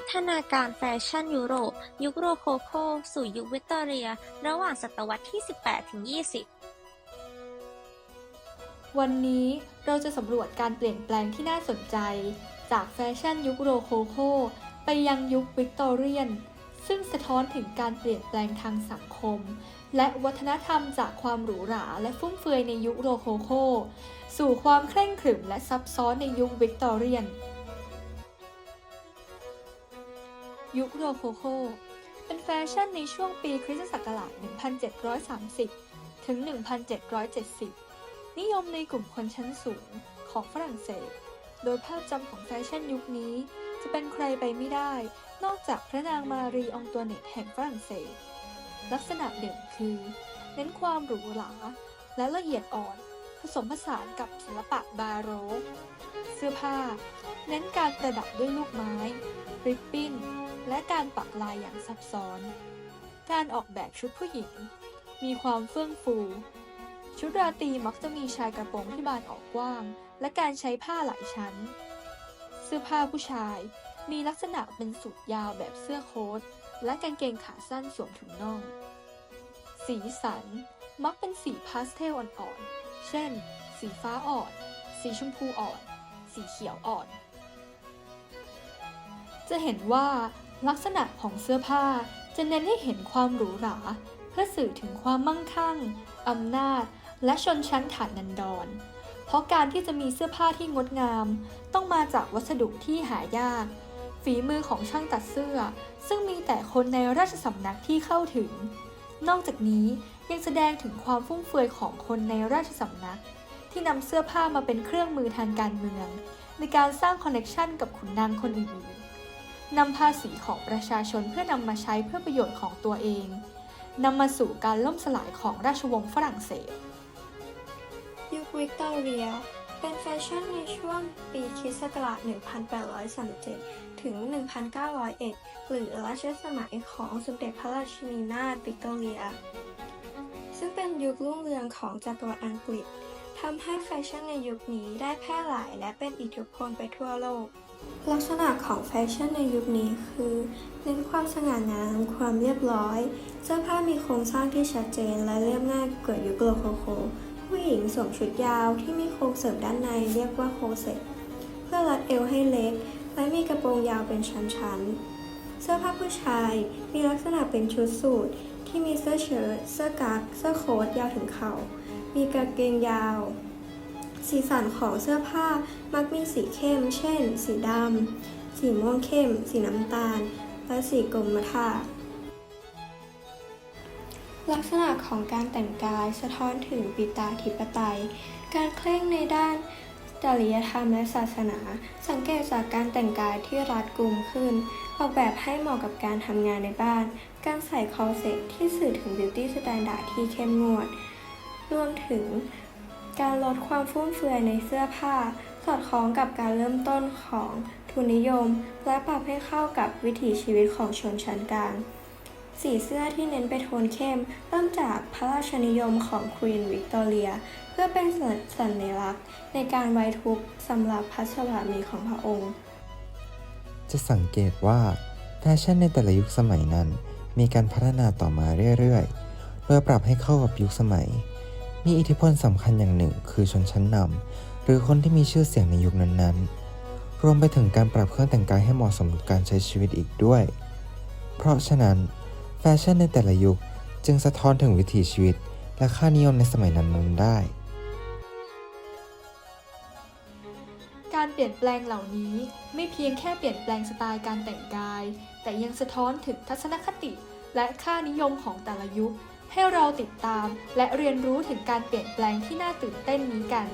พัฒนาการแฟชั่นยุโรป ยุคโรโคโค สู่ยุควิกตอเรีย ระหว่างศตวรรษที่ 18-20 วันนี้เราจะสำรวจการเปลี่ยนแปลงที่น่าสนใจ จากแฟชั่นยุคโรโคโค ไปยังยุควิกตอเรียน ซึ่งสะท้อนถึงการเปลี่ยนแปลงทางสังคม และวัฒนธรรมจากความหรูหราและฟุ่มเฟือยในยุคโรโคโค สู่ความเคร่งขรึมและซับซ้อนในยุควิกตอเรียน ยุคโรโคโค เป็นแฟชั่นในช่วงปีคริสตศักราช 1730 ถึง 1770 นิยมในกลุ่มคนชั้นสูงของฝรั่งเศส โดยภาพจำของแฟชั่นยุคนี้ จะเป็นใครไปไม่ได้ นอกจากพระนางมารีองตัวเนตแห่งฝรั่งเศส ลักษณะเด่นคือ เน้นความหรูหราและละเอียดอ่อนผสมผสานกับศิลปะบาโรกเสื้อผ้า เน้นการประดับด้วยลูกไม้ ริบบิ้น และการปักลายอย่างซับซ้อน การออกแบบชุดผู้หญิง มีความเฟื่องฟู ชุดราตรีมักจะมีชายกระโปรงที่บานออกกว้าง และการใช้ผ้าหลายชั้น เสื้อผ้าผู้ชายมีลักษณะเป็นสูทยาวแบบเสื้อโค้ทและกางเกงขาสั้นสวมถุงน่อง สีสันมักเป็นสีพาสเทลอ่อนๆ เช่น สีฟ้าอ่อน สีชมพูอ่อน สีเขียวอ่อน จะเห็นว่า ลักษณะของเสื้อผ้าจะเน้นให้เห็นความหรูหรา เพื่อสื่อถึงความมั่งคั่งอำนาจ และชนชั้นฐานันดร เพราะการที่จะมีเสื้อผ้าที่งดงาม ต้องมาจากวัสดุที่หายาก ฝีมือของช่างตัดเสื้อ ซึ่งมีแต่คนในราชสำนักที่เข้าถึง นอกจากนี้ยังแสดงถึงความฟุ่มเฟือยของคนในราชสำนัก ที่นำเสื้อผ้ามาเป็นเครื่องมือทางการเมือง ในการสร้างคอนเนคชันกับขุนนางคนอื่นๆ นำภาษีของประชาชนเพื่อนำมาใช้เพื่อประโยชน์ของตัวเองนำมาสู่การล่มสลายของราชวงศ์ฝรั่งเศส ยุควิกตอเรีย เป็นแฟชั่นในช่วงปีคริสต์ศักราช 1837 ถึง 1901 หรือรัชสมัยของสมเด็จพระราชินีนาถวิกตอเรีย ซึ่งเป็นยุครุ่งเรืองของจักรวรรดิอังกฤษทำให้แฟชั่นในยุคนี้ได้แพร่หลายและเป็นอิทธิพลไปทั่วโลก ลักษณะของแฟชั่นในยุคนี้คือ เน้นความสง่างาม ความเรียบร้อย เสื้อผ้ามีโครงสร้างที่ชัดเจน และเรียบง่ายเกว่ายุคโรโคโค ผู้หญิงสวมชุดยาวที่มีโครงเสริมด้านในเรียกว่าโคเซ็ตเพื่อรัดเอวให้เล็ก และมีกระโปรงยาวเป็นชั้นๆ เสื้อผ้าผู้ชายมีลักษณะเป็นชุดสูทที่มีเสื้อเชิ้ต เสื้อกั๊ก เสื้อโค้ทยาวถึงเข่า มีกางเกงยาว สีสันของเสื้อผ้ามักมีสีเข้ม เช่น สีดำ สีม่วงเข้ม สีน้ำตาล และสีกรมท่าลักษณะของการแต่งกายสะท้อนถึงปิตาธิปไตย การเคร่งในด้านจริยธรรมและศาสนา สังเกตจากการแต่งกายที่รัดกุมขึ้น ออกแบบให้เหมาะกับการทำงานในบ้าน การใส่คอเซ็ตที่สื่อถึงบิวตี้สแตนดาร์ดที่เข้มงวด รวมถึง การลดความฟุ่มเฟือยในเสื้อผ้า สอดคล้องกับการเริ่มต้นของทุนนิยม และปรับให้เข้ากับวิถีชีวิตของชนชั้นกลาง สีเสื้อที่เน้นไปโทนเข้มเริ่มจากพระราชนิยมของควีนวิกตอเรีย เพื่อเป็นสัญลักษณ์ ในการไว้ทุกข์สำหรับพระชวามีของพระองค์ จะสังเกตว่าแฟชั่นในแต่ละยุคสมัยนั้น มีการพัฒนาต่อมาเรื่อยๆโดยปรับให้เข้ากับยุคสมัย มีอิทธิพลสำคัญอย่างหนึ่งคือชนชั้นนำหรือคนที่มีชื่อเสียงในยุคนั้นๆ รวมไปถึงการปรับเครื่องแต่งกายให้เหมาะสมกับการใช้ชีวิตอีกด้วย เพราะฉะนั้น แฟชั่นในแต่ละยุคจึงสะท้อนถึงวิถีชีวิต และค่านิยมในสมัยนั้นๆได้ การเปลี่ยนแปลงเหล่านี้ไม่เพียงแค่เปลี่ยนแปลงสไตล์การแต่งกาย แต่ยังสะท้อนถึงทัศนคติและค่านิยมของแต่ละยุค ให้เราติดตาม และเรียนรู้ถึงการเปลี่ยนแปลงที่น่าตื่นเต้นนี้กัน